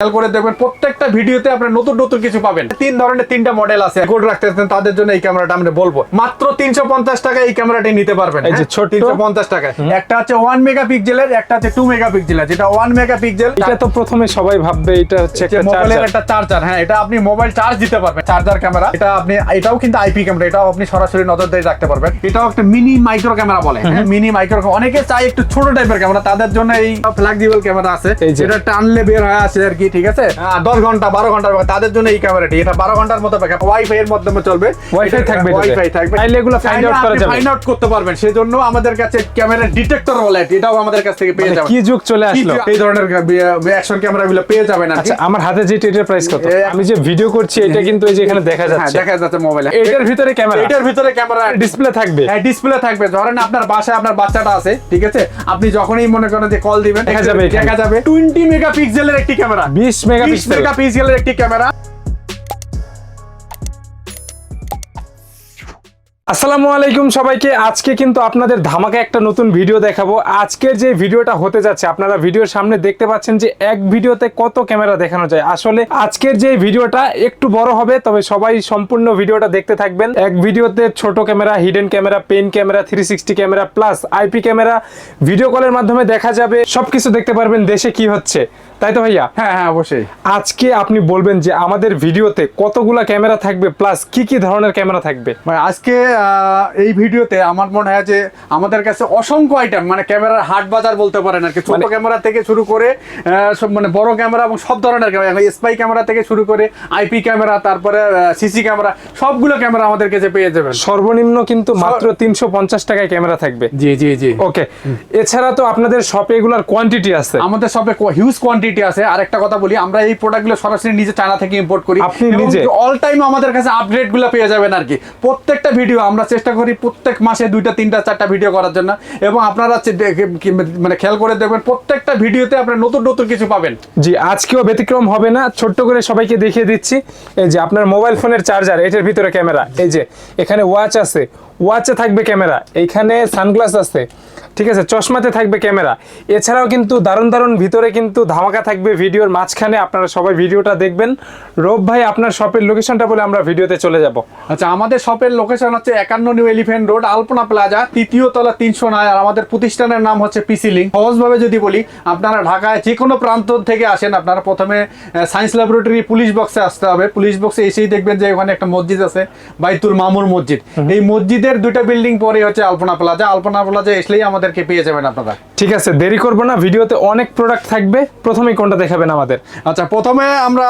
খেয়াল করে দেখবেন প্রত্যেকটা ভিডিওতে আপনি নতুন নতুন কিছু পাবেন। তিন ধরনের তিনটা মডেল আছে রেকর্ড রাখতেছেন তাদের জন্য এই ক্যামেরাটা আমরা বলব। মাত্র তিনশো পঞ্চাশ টাকা এই ক্যামেরাটি নিতে পারবেন এই যে ছোট্ট- তিনশো পঞ্চাশ টাকায়। একটা হচ্ছে ওয়ান মেগা পিক্সেলের একটা হচ্ছে টু মেগা পিক্সেলের যেটা ওয়ান মেগা পিক্সেল এটা তো প্রথমে সবাই ভাববে এটা হচ্ছে মোবাইলের চার্জার একটা চার্জার হ্যাঁ এটা আপনি মোবাইল চার্জ দিতে পারবেন। চার্জার ক্যামেরা এটা আপনি এটাও কিন্তু আইপি ক্যামেরা এটাও আপনি সরাসরি নজর দিয়ে রাখতে পারবেন। এটাও একটা মিনি মাইক্রো ক্যামেরা বলে হ্যাঁ? মিনি মাইক্রো অনেকে চাই একটু ছোট টাইপের ক্যামেরা তাদের জন্য এই ফ্ল্যাক্সিবল ক্যামেরা আছে। এই যে। এটা টানলে বের হয়ে আসে আর কি ঠিক আছে? হ্যাঁ, দশ ঘণ্টা বারো ঘণ্টার তাদের জন্য এই ক্যামেরাটি এটা বারো ঘণ্টার মতো ওয়াইফাই এর মাধ্যমে চলবে। Wi-Fi থাকবে ওয়াইফাই থাকবে। এগুলো find out করা যাবে। ফাইন্ড আউট করতে পারবেন সেজন্য আমাদের কাছে ক্যামেরা ডিটেক্টর বলে এটাও আমাদের কাছ থেকে পেয়ে মানে যাবেন। কি যুগ চলে আসলো? এই ধরনের অ্যাকশন পেয়ে যাবেন আর আচ্ছা আমার হাতে যে এটার প্রাইস কত? আমি যে ভিডিও করছি এটা কিন্তু এই যে এখানে দেখা হ্যাঁ যাচ্ছে। দেখা যাচ্ছে মোবাইলে এটার ভিতরে ক্যামেরা এটার ভিতরে ক্যামেরা ডিসপ্লে থাকবে। হ্যাঁ ডিসপ্লে থাকবে। ধরেন আপনার বাসায় আপনার বাচ্চাটা আছে ঠিক আছে? আপনি যখনই মনে করেন যে কল দিবেন দেখা যাবে। দেখা যাবে। টোয়েন্টি মেগাপিক্সেলের একটি ক্যামেরা 20 মেগাপিক্সেল মেগাপিক্সেলের একটি ক্যামেরা। আসসালামু আলাইকুম সবাইকে। আজকে কিন্তু আপনাদের ধামাকা একটা নতুন ভিডিও দেখাবো। আজকের যে ভিডিওটা হতে যাচ্ছে আপনারা ভিডিওর সামনে দেখতে পাচ্ছেন যে এক ভিডিওতে কত ক্যামেরা দেখানো যায়। আসলে আজকের যে ভিডিওটা একটু বড় হবে তবে সবাই সম্পূর্ণ ভিডিওটা দেখতে থাকবেন। এক ভিডিওতে ছোট camera hidden camera pen camera three sixty camera plus IP camera video কলের মাধ্যমে দেখা যাবে। সবকিছু দেখতে পারবেন দেশে কি হচ্ছে। তাই তো ভাইয়া? হ্যাঁ হ্যাঁ অবশ্যই। আজকে আপনি বলবেন যে আমাদের ভিডিওতে কতগুলা ক্যামেরা থাকবে প্লাস কি কি ধরনের ক্যামেরা থাকবে? মানে আজকে এই ভিডিওতে আমার মনে হয় যে আমাদের কাছে অসংখ্য আইটেম মানে ক্যামেরার হাট বাজার বলতে পারেন আর কি। ছোট মানে- ক্যামেরা থেকে শুরু করে সব মানে বড় ক্যামেরা এবং সব ধরনের ক্যামেরা স্পাই ক্যামেরা থেকে শুরু করে আইপি ক্যামেরা তারপরে সিসি ক্যামেরা সবগুলো ক্যামেরা আমাদের কাছে পেয়ে যাবেন। সর্বনিম্ন কিন্তু মাত্র তিনশো পঞ্চাশ টাকায় ক্যামেরা থাকবে। জি জি জি। ওকে এছাড়া তো আপনাদের শপে এগুলার কোয়ান্টিটি আছে। আমাদের শপে হিউজ কোয়ান্টিটি আছে। আর একটা কথা বলি আমরা এই প্রোডাক্টগুলো সরাসরি নিজে চায়না থেকে ইম্পোর্ট করি। আপনি নিজে? অল টাইম আমাদের কাছে আপডেটগুলো পেয়ে যাবেন আর কি। প্রত্যেকটা ভিডিও আমরা চেষ্টা করি প্রত্যেক মাসে দুইটা তিনটা চারটা ভিডিও করার জন্য। এবং আপনারা মানে খেয়াল করে দেখবেন প্রত্যেকটা ভিডিওতে আপনারা নতুন নতুন কিছু পাবেন। জি আজকেও ব্যতিক্রম হবে না। ছোট্ট করে সবাইকে দেখিয়ে দিচ্ছি। এই যে আপনার মোবাইল ফোনের চার্জার এটার ভিতরে ক্যামেরা এই যে এখানে ওয়াচ আছে। ওয়াচে থাকবে ক্যামেরা এইখানে সানগ্লাস আছে ঠিক আছে চশমাতে থাকবে ক্যামেরা। এছাড়াও কিন্তু দারুণ দারুণ ভিতরে কিন্তু ধামাকা থাকবে ভিডিওর মাঝখানে আপনারা সবাই ভিডিওটা দেখবেন। রব ভাই আপনার শপের লোকেশনটা বলে আমরা ভিডিওতে চলে যাব। আচ্ছা আমাদের শপের লোকেশন হচ্ছে একান্ন new elephant road Alpana plaza তৃতীয় তলা তিনশো নয় আর আমাদের প্রতিষ্ঠানের নাম হচ্ছে পিসি লিঙ্ক সহজভাবে যদি বলি আপনারা ঢাকায় যে কোনো প্রান্ত থেকে আসেন আপনারা প্রথমে সায়েন্স ল্যাবরেটরি পুলিশ বক্সে আসতে হবে। পুলিশ বক্সে এসেই দেখবেন যে ওখানে একটা মসজিদ আছে বাইতুল মামুর মসজিদ। এই মসজিদের দুইটা বিল্ডিং পরে হচ্ছে আলপনা প্লাজা আলপনা প্লাজা এসলেই আমাদেরকে পেয়ে যাবেন আপনারা। ঠিক আছে দেরি করব না। ভিডিওতে অনেক প্রোডাক্ট থাকবে। প্রথমেই কোনটা দেখাবেন আমাদের? আচ্ছা প্রথমে আমরা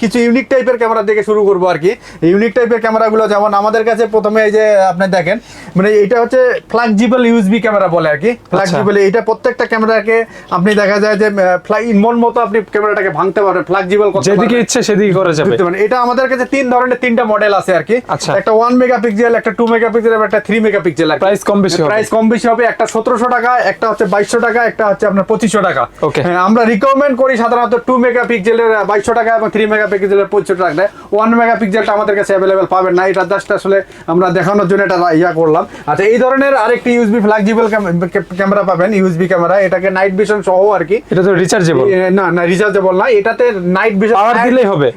কিছু ইউনিক টাইপের ক্যামেরা থেকে শুরু করব আর কি। ইউনিক টাইপের ক্যামেরাগুলো যেমন আমাদের কাছে প্রথমে এই যে আপনি দেখেন মানে এটা হচ্ছে ফ্ল্যাগজিবল ইউএসবি ক্যামেরা বলে আর কি। ফ্ল্যাগজিবল এটা প্রত্যেকটা ক্যামেরাকে আপনি দেখা যায় যে ফ্লাই মন মতো আপনি ক্যামেরাটাকে ভাঙতে পারবেন ফ্ল্যাগজিবল যেদিকে ইচ্ছে সেদিকে করা যাবে। এটা আমাদের কাছে তিন ধরনের তিনটা মডেল আছে আর কি। আচ্ছা। একটা ওয়ান মেগাপিক্সেল একটা টু মেগাপিক্সেল একটা থ্রি মেগাপিক্সেল আর Price কম বেশি প্রাইস কম বেশি হবে একটা সতেরোশো টাকা একটা হচ্ছে বাইশশো টাকা একটা হচ্ছে আপনার পঁচিশশো টাকা। Okay. হ্যাঁ, আমরা রিকমেন্ড করি সাধারণত টু মেগাপিক্সেলের বাইশশো টাকা এবং থ্রি মেগাপিক্সেলের পঁচিশশো টাকা। ওয়ান মেগাপিক্সেলটা আমাদের কাছে অ্যাভেলেবেল পাবেন না এটা জাস্ট আসলে আমরা দেখানোর জন্য এটা ইয়া করলাম। আচ্ছা এই ধরনের আরেকটি ইউএসবি ফ্ল্যাগজিবল ক্যামেরা পাবেন ইউএসবি ক্যামেরা এটাকে নাইট ভিশন সহ আর কি। এটা তো রিচার্জেবল না না রিচার্জেবল না এটাতে নাইট ভিশন Power দিলেই হবে।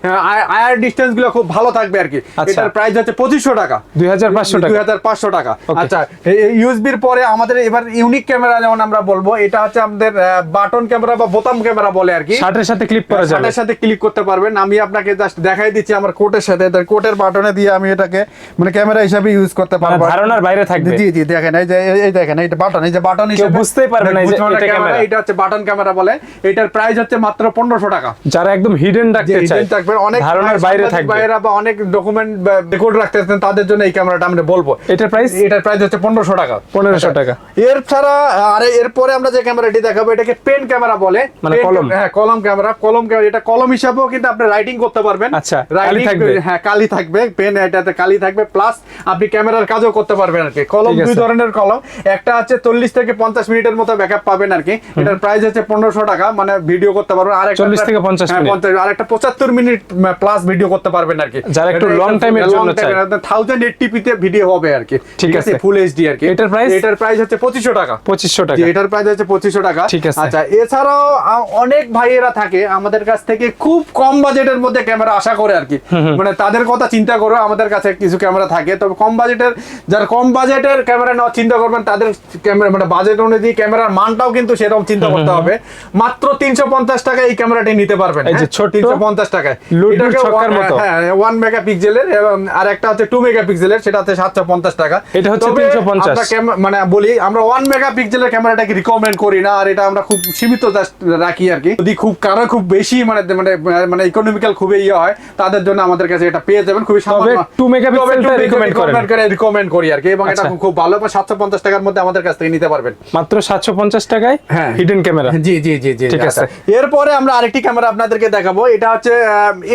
আয়ার ডিসটেন্সগুলো খুব ভালো থাকবে আর কি। আচ্ছা। এটার প্রাইস হচ্ছে পঁচিশশো টাকা। 2500 টাকা। দুই হাজার পাঁচশো টাকা। আচ্ছা ইউএসবির পরে আমাদের এবার ইউনিক ক্যামেরা যেমন আমরা বলব এটা হচ্ছে আমাদের বাটন ক্যামেরা বা বোতাম ক্যামেরা বলে আর কি। শার্টের সাথে ক্লিপ করা যাবে। শার্টের সাথে ক্লিক করতে পারবেন। আমি আপনাকে জাস্ট দেখাই দিচ্ছি আমার কোটের সাথে। কোটের বাটনে দিয়ে আমি এটাকে মানে ক্যামেরা হিসাবে ইউজ করতে মানে পারব। ধারণার বাইরে থাকবে। জি জি দেখেন এই যে এই- দেখেন এই বাটন এই যে বাটন হিসেবে বুঝতেই পারবে না এই যে এটা ক্যামেরা। এটা হচ্ছে বাটন ক্যামেরা বলে। এটার প্রাইস হচ্ছে মাত্র পনেরোশো টাকা। যারা একদম হিডেন রাখতে চায় থাকবে। অনেক ধারণার বাইরে থাকবে। বাইরে বা অনেক ডকুমেন্ট রেকর্ড রাখতেছেন তাদের জন্য এই ক্যামেরাটা আমরা বলব। এটার প্রাইস এটার প্রাইস হচ্ছে পনেরোশো টাকা 1500 টাকা। এর ছাড়া আরে এরপরে আমরা যে ক্যামেরাটি দেখাবো এটাকে পেন ক্যামেরা বলে মানে কলম। হ্যাঁ কলম ক্যামেরা কলম ক্যামেরা এটা কলম হিসাবেও কিন্তু আপনি রাইটিং করতে পারবেন আচ্ছা, কালি থাকবে। হ্যাঁ কালি থাকবে পেন এটাতে কালি থাকবে প্লাস আপনি ক্যামেরার কাজও করতে পারবেন আর কি কলম দুই ধরনের কলম একটা হচ্ছে চল্লিশ থেকে পঞ্চাশ মিনিটের মতো ব্যাকআপ পাবেন আর কি এটার প্রাইস হচ্ছে পনেরোশো টাকা মানে ভিডিও করতে পারবেন আর 40 থেকে 50 মিনিট। আর একটা পঁচাত্তর মিনিট প্লাস ভিডিও করতে পারবেন আর কি যারা একটু time এর জন্য। থাউজেন্ড এইটটিপিতে ভিডিও হবে আর আর কি ঠিক আছে। ফুল এইচডি আর কি এটার price? এটার প্রাইস হচ্ছে পঁচিশশো টাকা। পঁচিশশো জি, টাকা এটার প্রাইস হচ্ছে পঁচিশশো টাকা। ঠিক আছে। আচ্ছা এছাড়াও অনেক ভাইয়েরা থাকে আমাদের কাছ থেকে খুব কম বাজেটের মধ্যে ক্যামেরা আশা করে আর কি মানে তাদের কথা চিন্তা করে আমাদের কাছে কিছু ক্যামেরা থাকে। তবে কম বাজেটের যারা কম বাজেটের ক্যামেরা নেওয়ার চিন্তা করবেন তাদের ক্যামেরা মানে বাজেট অনুযায়ী ক্যামেরার মানটাও কিন্তু সেরকম চিন্তা করতে হবে। মাত্র তিনশো পঞ্চাশ টাকা এই ক্যামেরাটি নিতে পারবেন এই যে ছোট্ট তিনশো পঞ্চাশ টাকায়। লুডুর ছক্কার ওয়ান- মতো। হ্যাঁ ওয়ান মেগা পিক্সেলের এবং আর একটা হচ্ছে টু মেগা পিক্সেলের সেটা হচ্ছে সাতশো পঞ্চাশ টাকা এটা হচ্ছে তবে 350 আমরা মানে বলি আমরা ওয়ান মেগা পিক্সেলের ক্যামেরাটাকে রিকমেন্ড করি না আর এটা আমরা খুব সীমিত রাখি আর কি যদি খুব কারও খুব বেশি মানে মানে মানে ইকোনমিক্যাল খুবই ইয়ে হয় তাদের জন্য আমাদের কাছে এটা পেয়ে যাবেন খুবই সামান্য 2 megapixel টা recommend করেন। রিকমেন্ড করি আর কি এবং এটা আচ্ছা। খুব ভালো সাতশো পঞ্চাশ টাকার মধ্যে আমাদের কাছ থেকে নিতে পারবেন মাত্র সাতশো পঞ্চাশ টাকায় হ্যাঁ। হিডেন ক্যামেরা জি জি জি জি ঠিক আচ্ছা। আছে। এরপরে আমরা আরেকটি ক্যামেরা আপনাদেরকে দেখাবো এটা হচ্ছে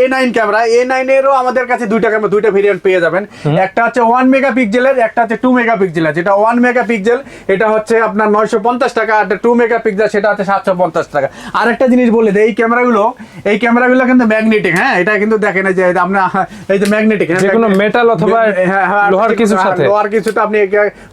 A nine camera A nine এরও আমাদের কাছে দুইটা ক্যামেরা দুইটা ভেরিয়েন্ট পেয়ে যাবেন একটা হচ্ছে ওয়ান মেগা পিক্সেলের একটা হচ্ছে টু মেগা পিক্সেলের যেটা ওয়ান মেগা পিক্সেল এটা হচ্ছে আপনার নয়শো পঞ্চাশ টাকা আর টু মেগা পিক্সেল সেটা হচ্ছে সাতশো পঞ্চাশ টাকা। আরেকটা জিনিস বলে দেয় এই ক্যামেরাগুলো এই ক্যামেরাগুলো কিন্তু ম্যাগনেটিক হ্যাঁ? এটা কিন্তু দেখেন যে আপনার এই যে ম্যাগনেটিক যে কোনো metal অথবা লোহার কিছুর সাথে। হ্যাঁ, লোহার কিছুটা আপনি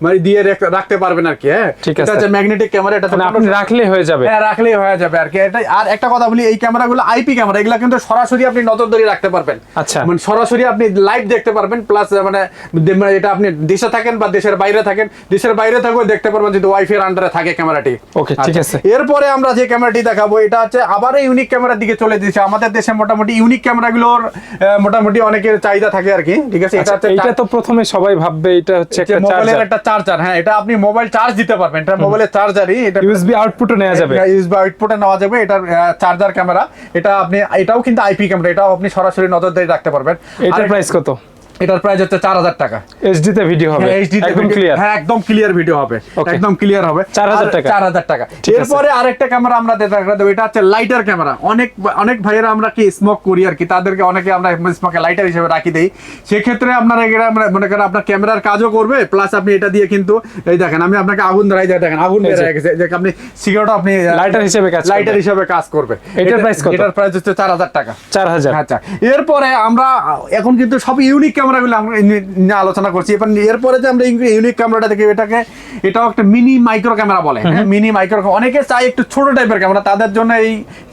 মানে দিয়ে রাখতে পারবেন আর কি হ্যাঁ? ঠিক এটা আছে। হচ্ছে ম্যাগনেটিক ক্যামেরা এটা আপনি রাখলেই হয়ে যাবে। হ্যাঁ রাখলেই হয়ে যাবে আর কি। এটা আর একটা কথা বলি এই ক্যামেরাগুলো আইপি ক্যামেরা এগুলো কিন্তু সরাসরি আপনি নজর নজরদারি রাখতে পারবেন। আচ্ছা। মানে সরাসরি আপনি লাইভ দেখতে পারবেন প্লাস মানে মানে এটা আপনি দেশে থাকেন বা দেশের বাইরে থাকেন দেশের বাইরে থাকেও দেখতে পারবেন যদি ওয়াইফাই এর আন্ডারে থাকে ক্যামেরাটি Okay, ঠিক আচ্ছা, আছে। এরপরে আমরা যে ক্যামেরাটি দেখাবো এটা হচ্ছে আবার ইউনিক ক্যামেরার দিকে চলে দিয়েছে আমাদের দেশে মোটামুটি ইউনিক ক্যামেরাগুলোর মোটামুটি অনেকের চাহিদা থাকে আর কি ঠিক আছে? এটা আচ্ছা, হচ্ছে এইটা তো প্রথমে সবাই ভাববে এটা হচ্ছে একটা মোবাইলের চার্জার একটা চার্জার হ্যাঁ এটা আপনি মোবাইল চার্জ দিতে পারবেন। এটা মোবাইলের চার্জারই এটা ইউএসবি আউটপুটও নেওয়া যাবে। ইউএসবি আউটপুটে নেওয়া যাবে এটার চার্জার ক্যামেরা এটা আপনি এটাও কিন্তু আইপি ক্যামেরা এটাও আপনি সরাসরি নজরদারি রাখতে পারবেন। এটার প্রাইস কত? এটার প্রাইস হচ্ছে চার হাজার টাকা। এইচডি তে ভিডিও হবে। হ্যাঁ, HD তে একদম ক্লিয়ার হ্যাঁ একদম ক্লিয়ার ভিডিও হবে। একদম ক্লিয়ার হবে। 4000 টাকা। চার হাজার টাকা। এরপরে আরেকটা ক্যামেরা আমরা দেখা দেবো এটা হচ্ছে লাইটার ক্যামেরা অনেক অনেক ভাইয়েরা আমরা কি স্মোক করি আর কি? তাদেরকে অনেকে আমরা স্মোকে লাইটার হিসেবে রাখি দেই। সেক্ষেত্রে আপনারা এটা আমরা মনে করেন আপনার ক্যামেরার কাজও করবে প্লাস আপনি এটা দিয়ে কিন্তু এই দেখেন আমি আপনাকে আগুন ধরাই দিয়ে দেখেন আগুন বের গেছে। যে আপনি সিগারেট আপনি Lighter হিসেবে কাজ লাইটার হিসেবে কাজ করবে। এটার এটা- price কত? এটার প্রাইস হচ্ছে চার হাজার টাকা। চার হাজার। আচ্ছা এরপরে আমরা এখন কিন্তু সব ইউনিক ক্যামেরাগুলো আমরা নিয়ে আলোচনা করছি। এবার এরপরে যে আমরা ইউনিক ক্যামেরাটা দেখি এটাকে এটাও একটা মিনি মাইক্রো ক্যামেরা বলে। হ্যাঁ মিনি মাইক্রো অনেকে চাই একটু ছোট টাইপের ক্যামেরা তাদের জন্য এই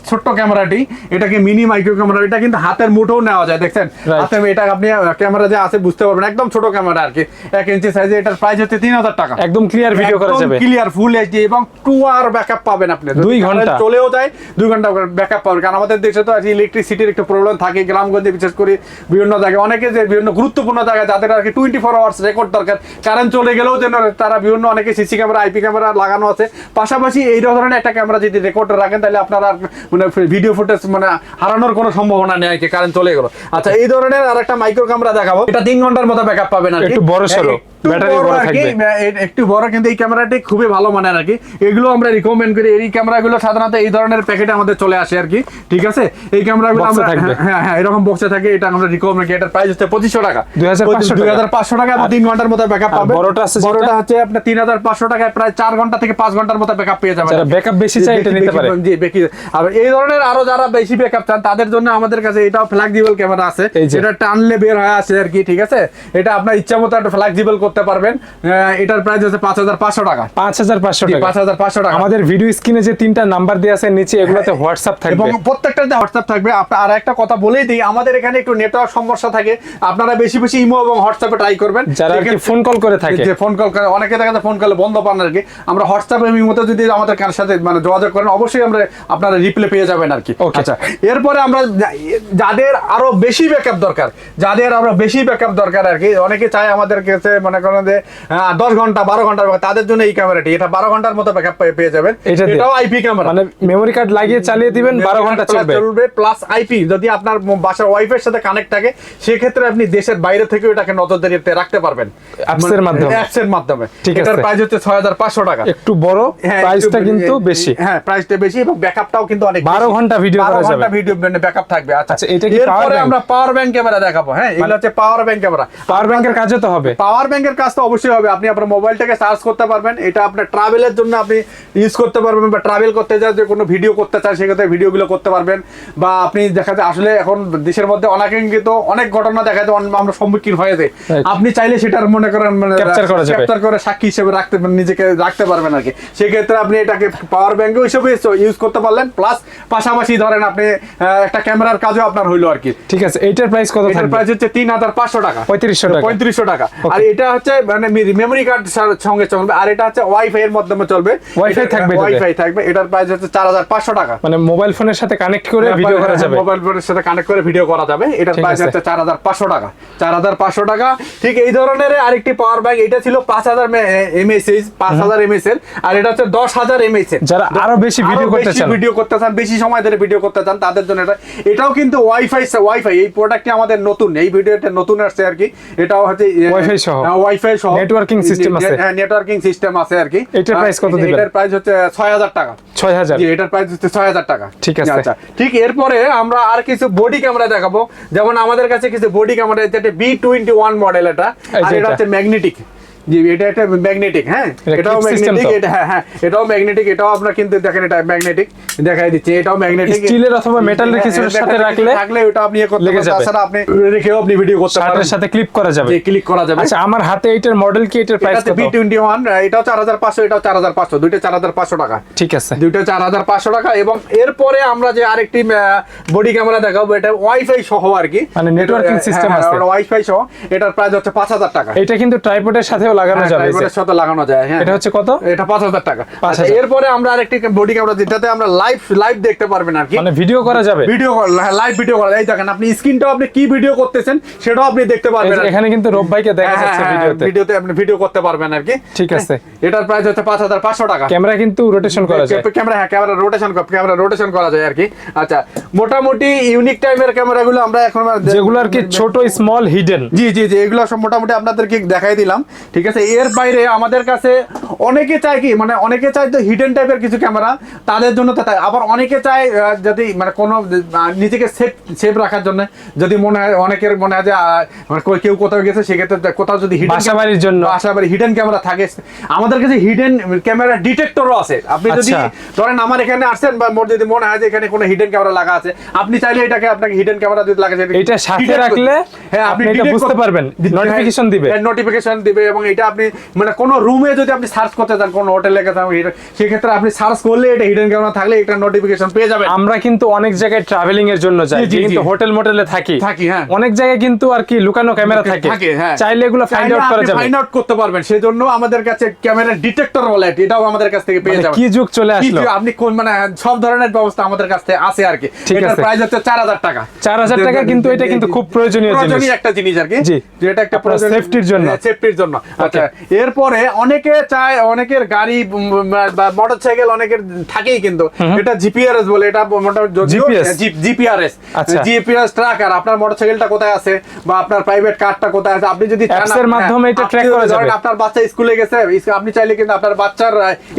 ছোট্ট ক্যামেরাটি এটাকে মিনি মাইক্রো ক্যামেরা এটা কিন্তু হাতের মুঠোও নেওয়া যায় দেখছেন. হাতে এটা আপনি ক্যামেরা যে আছে বুঝতে পারবেন একদম ছোট ক্যামেরা আর কি। এক ইঞ্চি সাইজে এটার প্রাইস হচ্ছে তিন হাজার টাকা। একদম ক্লিয়ার ভিডিও করা যাবে। ক্লিয়ার ফুল এইচডি এবং টু আওয়ার ব্যাকআপ পাবেন আপনি। দুই ঘণ্টা। চলেও যায় দুই ঘণ্টা ব্যাকআপ পাবেন। কারণ আমাদের দেশে তো ইলেকট্রিসিটির একটু প্রবলেম থাকে গ্রামগঞ্জে বিশেষ করে বিভিন্ন জায়গায়। অনেকে যে বিভিন্ন গুরুত্বপূর্ণ জায়গায় যাদের আর কি টোয়েন্টি ফোর আওয়ার্স রেকর্ড দরকার। কারেন্ট চলে গেলেও যেন তারা বিভিন্ন অনেকে সিসি ক্যামেরা আইপি ক্যামেরা লাগানো আছে। পাশাপাশি এই ধরনের একটা ক্যামেরা যদি রেকর্ড রাখেন তাহলে আপনার আর মানে ভিডিও ফুটেজ মানে হারানোর কোনো সম্ভাবনা নেই আর কি কারেন্ট চলে গেল। আচ্ছা এই ধরনের আর একটা মাইক্রো ক্যামেরা দেখাবো। এটা তিন ঘণ্টার মতো ব্যাকআপ পাবেন আর একটু বড় সড়ো, একটু ব্যাটারি বড় থাকবে। একটু কিন্তু এই ক্যামেরাটি খুবই ভালো মানের আর কি। এগুলো আমরা রিকমেন্ড করি। এই ক্যামেরাগুলো সাধারণত এই ধরনের প্যাকেটে আমাদের চলে আসে আর কি ঠিক আছে? এই ক্যামেরাগুলো আমরা হ্যাঁ হ্যাঁ এরকম বক্সে থাকে এটা আমরা রিকমেন্ড করি। এটার প্রাইস হচ্ছে পঁচিশশো টাকা। 2500 দুই হাজার পাঁচশো টাকা এবং তিন ঘণ্টার মতো ব্যাকআপ পাবে। বড়টা আছে বড়টা হচ্ছে আপনার তিন হাজার পাঁচশো টাকায় প্রায় চার ঘণ্টা থেকে পাঁচ ঘণ্টার মতো ব্যাকআপ পেয়ে যাবেন backup বেশি চায় এটা নিতে পারে। জি বেশি আর এই ধরনের আরও যারা বেশি ব্যাকআপ চান তাদের জন্য আমাদের কাছে এটাও ফ্লেক্সিবল ক্যামেরা আছে। এটা টানলে বের হয়ে আসে আর কি ঠিক আছে? এটা আপনার ইচ্ছা মতো একটা ফ্লেক্সিবল করতে পারবেন। এটার প্রাইস হচ্ছে পাঁচ হাজার পাঁচশো টাকা। পাঁচ হাজার পাঁচশো টাকা। পাঁচ হাজার পাঁচশো টাকা। আমাদের ভিডিও স্ক্রিনে যে তিনটা নাম্বার দেওয়া আছে নিচে এগুলোতে হোয়াটসঅ্যাপ থাকবে। এবং প্রত্যেকটাতে হোয়াটসঅ্যাপ থাকবে। আপনার আর একটা কথা বলেই দিই আমাদের এখানে একটু নেটওয়ার্ক সমস্যা থাকে। আপনারা বেশি বেশি ইমো এবং হোয়াটসঅ্যাপে ট্রাই করবেন। যারা ফোন কল করে থাকে। যে ফোন কল করে অনেকে দেখা যায় ফোন কলে বন্ধ পান আর কি। আমরা হোয়াটসঅ্যাপে ইমোতে যদি আমাদের কার সাথে মানে যোগাযোগ করেন অবশ্যই আমরা আপনারা রিপ্লে পেয়ে যাবেন আর কি। আচ্ছা এরপরে আমরা যাদের আরও বেশি ব্যাকআপ দরকার যাদের আরও বেশি ব্যাকআপ দরকার আর কি অনেকে চায় আমাদের কাছে মনে করেন যে দশ ঘণ্টা বারো ঘণ্টা তাদের জন্য এই ক্যামেরাটি এটা বারো ঘণ্টার মতো ব্যাকআপ পেয়ে যাবেন। এটাও আইপি ক্যামেরা মানে মেমোরি কার্ড লাগিয়ে চালিয়ে দিবেন বারো ঘণ্টা চলবে। চলবে প্লাস আইপি যদি আপনার বাসার ওয়াইফের সাথে কানেক্ট থাকে সেক্ষেত্রে আপনি দেশের বাইরে থেকেও এটাকে নজরদারিতে রাখতে পারবেন। Apps এর মাধ্যমে। অ্যাপস এর মাধ্যমে। ঠিক এটার আছে। প্রাইস হচ্ছে ছয় হাজার পাঁচশো টাকা। একটু বড় হ্যাঁ, প্রাইসটা একটু- কিন্তু বেশি। হ্যাঁ প্রাইসটা বেশি এবং ব্যাকআপটাও কিন্তু অনেক 12 ঘণ্টা বারো করা ঘণ্টা যাবে। ভিডিও ব্যাকআপ থাকবে। আচ্ছা আচ্ছা, এটা কি এরপরে আমরা পাওয়ার ব্যাংক ক্যামেরা দেখাবো। হ্যাঁ এগুলো হচ্ছে পাওয়ার ব্যাংক ক্যামেরা পাওয়ার ব্যাংকের কাজে তো হবে। পাওয়ার ব্যাংকের কাজ তো অবশ্যই হবে। আপনি আপনার মোবাইলটাকে চার্জ করতে পারবেন। এটা আপনার ট্রাভেলের জন্য আপনি ইউজ করতে পারবেন বা ট্রাভেল করতে যা যে কোনো ভিডিও করতে চান সেক্ষেত্রে ভিডিওগুলো করতে পারবেন। বা আপনি দেখা যায় আসলে এখন দেশের মধ্যে অনাকাঙ্ক্ষিত অনেক ঘটনা দেখা যায় আমরা সম্মুখীন হয়ে যাই। আপনি চাইলে সেটার মনে করেন মানে Capture করা যাবে। capture করে সাক্ষী হিসেবে রাখতে নিজেকে রাখতে পারবেন আর কি। সেক্ষেত্রে আপনি এটাকে পাওয়ার ব্যাংক হিসেবে ইউজ করতে পারলেন। প্লাস পাশাপাশি ধরেন আপনি একটা ক্যামেরার কাজও আপনার হইল আর কি। ঠিক আছে এইটার প্রাইস কত এটার প্রাইস হচ্ছে তিন হাজার পাঁচশো টাকা। 3500 টাকা। পঁয়ত্রিশশো টাকা। আর এটা হচ্ছে মানে মেমোরি কার্ড সঙ্গে চলবে। আর এটা হচ্ছে ওয়াইফাই এর মাধ্যমে চলবে। Wi-Fi থাকবে ওয়াইফাই থাকবে। এটার প্রাইস হচ্ছে চার হাজার পাঁচশো টাকা। মানে মোবাইল ফোনের সাথে কানেক্ট করে ভিডিও করা যাবে? মোবাইল ফোনের সাথে কানেক্ট করে ভিডিও করা যাবে। এটার প্রাইস হচ্ছে চার হাজার পাঁচশো টাকা। চার হাজার পাঁচশো টাকা। ঠিক এই ধরনের আরেকটি পাওয়ার ব্যাংক এটা ছিল পাঁচ হাজার এমএসএইচ পাঁচ হাজার এমএস এর আর এটা হচ্ছে দশ হাজার এমএস এর যারা আরও বেশি ভিডিও করতে চান। ভিডিও করতে চান বেশি সময় ধরে ভিডিও করতে চান তাদের জন্য এটা এটাও কিন্তু ওয়াইফাই ওয়াইফাই এই প্রোডাক্টটি আমাদের নতুন এই ভিডিওটা নতুন আসছে আর কি এটাও হচ্ছে Wi-Fi সহ। ওয়াইফাই সহ Networking system আছে। হ্যাঁ নেটওয়ার্কিং সিস্টেম আছে আর কি এটার price কত দিবেন? এটার প্রাইস হচ্ছে ছয় হাজার টাকা ছয় হাজার জি এটার প্রাইস হচ্ছে ছয় হাজার টাকা ঠিক আছে। আচ্ছা ঠিক এরপরে আমরা আর কিছু বডি ক্যামেরা দেখাবো যেমন আমাদের কাছে কিছু বডি ক্যামেরা যেটা বি টোয়েন্টি ওয়ান মডেল এটা আর এটা এটা। হচ্ছে ম্যাগনেটিক জি এটা একটা ম্যাগনেটিক হ্যাঁ? এটাও ম্যাগনেটিক এটা হ্যাঁ হ্যাঁ এটাও ম্যাগনেটিক এটাও আপনার কিন্তু দেখেন এটা ম্যাগনেটিক দেখাই দিচ্ছি এটাও ম্যাগনেটিক স্টিলের অথবা মেটালের কিছুর সাথে রাখলে থাকলে ওটা আপনি ইয়ে করতে পারেন তাছাড়া আপনি রেখেও আপনি ভিডিও করতে পারেন। সাথে ক্লিপ করা যাবে। ক্লিক করা যাবে। আচ্ছা আমার হাতে এইটার মডেল কি এটার প্রাইস কত? বি টোয়েন্টি ওয়ান এটাও চার হাজার পাঁচশো এটাও চার হাজার পাঁচশো দুইটা চার হাজার পাঁচশো টাকা। ঠিক আছে। দুইটা চার হাজার পাঁচশো টাকা এবং এরপরে আমরা যে আরেকটি বডি ক্যামেরা দেখাবো এটা ওয়াইফাই সহ আর কি। মানে নেটওয়ার্কিং সিস্টেম আছে। ওয়াইফাই সহ এটার প্রাইস হচ্ছে পাঁচ হাজার টাকা। এটা কিন্তু ট্রাইপডের সাথেও লাগানো হ্যাঁ, যাবে ট্রাইপডের সাথে লাগানো যায় হ্যাঁ। এটা হচ্ছে কত? এটা পাঁচ হাজার টাকা। আচ্ছা, এরপরে আমরা আরেকটি বডি ক্যামেরা যেটাতে আমরা লাইভ লাইভ দেখতে পারবেন আর কি। মানে ভিডিও করা যাবে? ভিডিও লাইভ ভিডিও করা। এই দেখেন আপনি স্ক্রিনটাও আপনি কি ভিডিও করতেছেন সেটাও আপনি দেখতে পারবেন। এখানে কিন্তু রব ভাইকে দেখা হ্যাঁ, যাচ্ছে হ্যাঁ, ভিডিওতে ভিডিওতে আপনি ভিডিও করতে পারবেন আর কি। ঠিক আছে। এটার প্রাইস হচ্ছে পাঁচ হাজার পাঁচশো টাকা। ক্যামেরা কিন্তু রোটেশন করা যায়। ক্যামেরা হ্যাঁ ক্যামেরা রোটেশন ক্যামেরা রোটেশন করা যায় আর কি। আচ্ছা মোটামুটি ইউনিক টাইমের ক্যামেরাগুলো আমরা এখন যেগুলো আর কি ছোট স্মল হিডেন জি জি জি এগুলো সব মোটামুটি আপনাদেরকে দেখাই দিলাম। ঠিক আছে এর বাইরে আমাদের কাছে অনেকে চায় কি মানে অনেকে চায় তো হিডেন টাইপের কিছু ক্যামেরা তাদের জন্য তো আবার অনেকে চায় যদি মানে কোনো নিজেকে সেফ সেফ রাখার জন্য যদি মনে হয় অনেকের মনে হয় যে মানে কেউ কোথাও গেছে সেক্ষেত্রে কোথাও যদি hidden বাসা জন্য। বাসা বাড়ি হিডেন ক্যামেরা থাকে আমাদের কাছে হিডেন ক্যামেরা ডিটেক্টরও আছে আপনি যদি আচ্ছা। ধরেন আমার এখানে আসছেন বা মোর যদি মনে হয় যে এখানে কোনো হিডেন ক্যামেরা লাগা আছে আপনি চাইলে এটাকে আপনাকে হিডেন ক্যামেরা যদি লাগে এটা সাথে রাখলে হ্যাঁ আপনি এটা বুঝতে পারবেন, notification দিবে। নোটিফিকেশন দিবে এবং এটা আপনি মানে কোনো রুমে যদি আপনি সার্চ করতে চান কোনো হোটেলে গেছেন সেক্ষেত্রে আপনি সার্চ করলে এটা হিডেন ক্যামেরা থাকলে এটা নোটিফিকেশন পেয়ে যাবেন। আমরা কিন্তু অনেক জায়গায় ট্রাভেলিং এর জন্য যাই কিন্তু হোটেল মোটেলে থাকি। থাকি, হ্যাঁ। অনেক জায়গায় কিন্তু আর কি লুকানো ক্যামেরা থাকে থাকে। হ্যাঁ। চাইলে এগুলো ফাইন্ড আউট করা যাবে। ফাইন্ড আউট করতে পারবেন। সেজন্য আমাদের কাছে ক্যামেরা ডিটেক্টর বলে এটাও আমাদের কাছ থেকে পেয়ে মানে যাবেন। কি যুগ চলে আসলো? আপনি কোন মানে সব ধরনের ব্যবস্থা আমাদের কাছে আছে আর কি। এটার। প্রাইস হচ্ছে চার হাজার টাকা। 4,000 টাকা কিন্তু এটা কিন্তু খুব প্রয়োজনীয় জিনিস। প্রয়োজনীয় একটা জিনিস আর কি। জি। যেটা একটা সেফটির জন্য। সেফটির জন্য। আচ্ছা এরপরে অনেকে চায় অনেকের গাড়ি বা মোটরসাইকেল অনেকের থাকেই কিন্তু। এটা জিপিআরএস বলে এটা মোটামুটি জিপিআরএস আচ্ছা। জিপিআরএস ট্র্যাকার আপনার মোটরসাইকেলটা কোথায় আছে বা আপনার প্রাইভেট কারটা কোথায় আছে আপনি যদি হ্যাঁ, মাধ্যমে এটা করা যাবে। আপনার বাচ্চা স্কুলে গেছে আপনি চাইলে কিন্তু আপনার বাচ্চার